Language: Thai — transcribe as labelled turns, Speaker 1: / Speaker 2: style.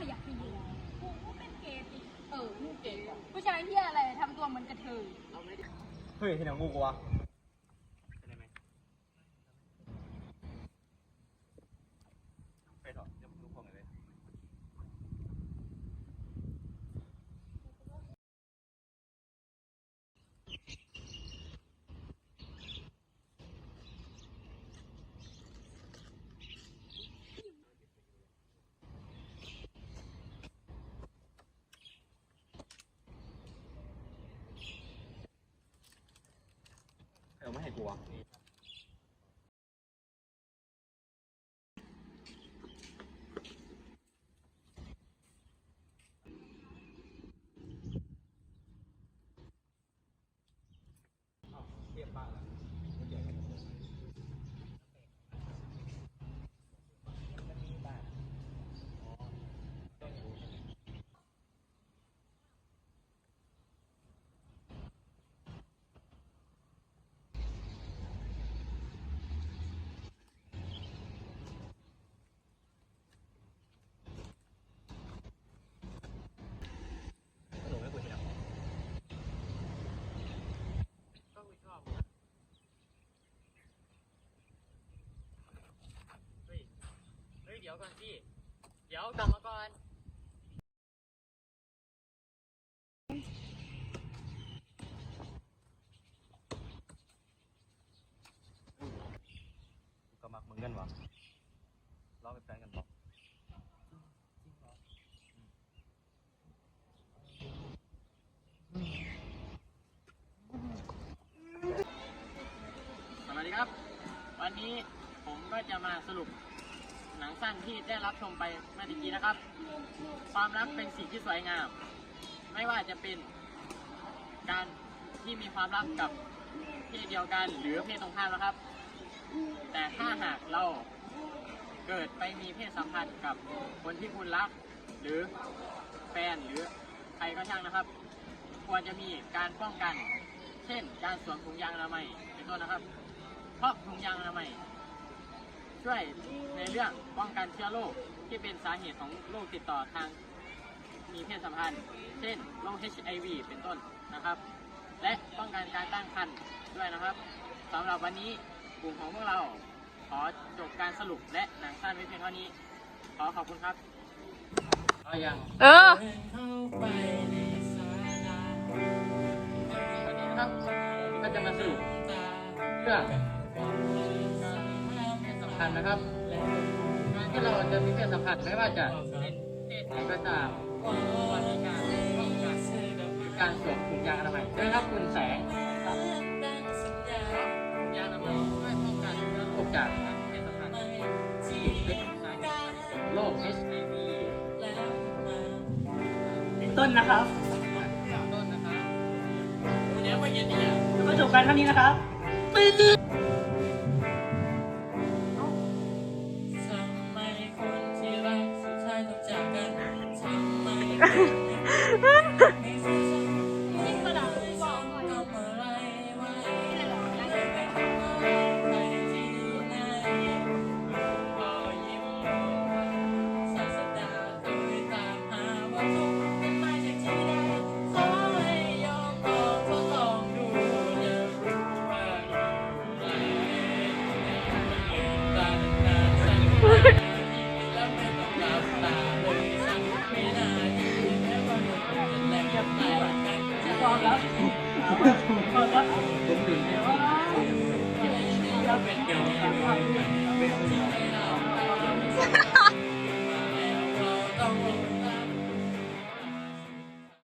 Speaker 1: ขยับขยี้
Speaker 2: กูกูเป็นเกย์ดิ
Speaker 1: เออนี่เก๋ผู้ชายเฮียอะไรทำตัวเหมือนกระเทย
Speaker 3: เฮ้ยที่ไหนงูกูวะไปเถอะเดี๋ยวมึงดูของเลย เออไม่ให้กูวะ หนูไม่คุยที่ไหน
Speaker 4: ก็กูชอบเฮ้ย เฮ้ย เดี๋ยวก่อนสิ เดี๋ยวกลับมาก่อน
Speaker 3: กูก็มักมึงกันวะเราเป็นแฟนกันปะ
Speaker 4: สวัสดีครับ วันนี้ผมก็จะมาสรุป หนังสั้นที่ได้รับชมไปเมื่อตะกี้นะครับ ความรักเป็นสิ่งที่สวยงาม ไม่ว่าจะเป็นการที่มีความรักกับเพศเดียวกันหรือเพศตรงข้ามนะครับ แต่ถ้าหากเราเกิดไปมีเพศสัมพันธ์กับคนที่คุณรัก หรือแฟนหรือใครก็ช่างนะครับ ควรจะมีการป้องกัน เช่น การสวมถุงยางอนามัยเป็นต้นนะครับ เพราะถุงยางอนามัย ช่วยในเรื่องป้องกันเชื้อโรคที่เป็นสาเหตุของโรคติดต่อทางมีเพศสัมพันธ์ เช่นโรค HIV เป็นต้นนะครับ และป้องกันการตั้งครรภ์ด้วยนะครับสำหรับวันนี้กลุ่มของพวกเราขอจบการสรุปและหนังสั้นไว้เพียงเท่านี้ ขอขอบคุณครับเอาอย่าง
Speaker 1: เออ
Speaker 4: วันนี้นะครับผมก็จะมาสรุปเรื่อง เพศสัมพันธ์นะครับการที่เราจะมีเพศสัมพันธ์ไม่ว่าจะเป็นเพศไหนก็ตามควรมีการป้องกันหรือการสวมถุงยางอนามัยด้วยครับคุณแสงครับถุงยางอนามัยช่วยป้องกันเชื้อโรคจากการเพศสัมพันธ์ที่เป็นสาเหตุของโรค HIV
Speaker 5: เป็นต้นนะครับ
Speaker 4: ต้นนะครับวันนี้ว่าเย็นเนี่ย
Speaker 5: แล้วก็จบการเท่านี้นะครับ
Speaker 6: 本当! Thank you.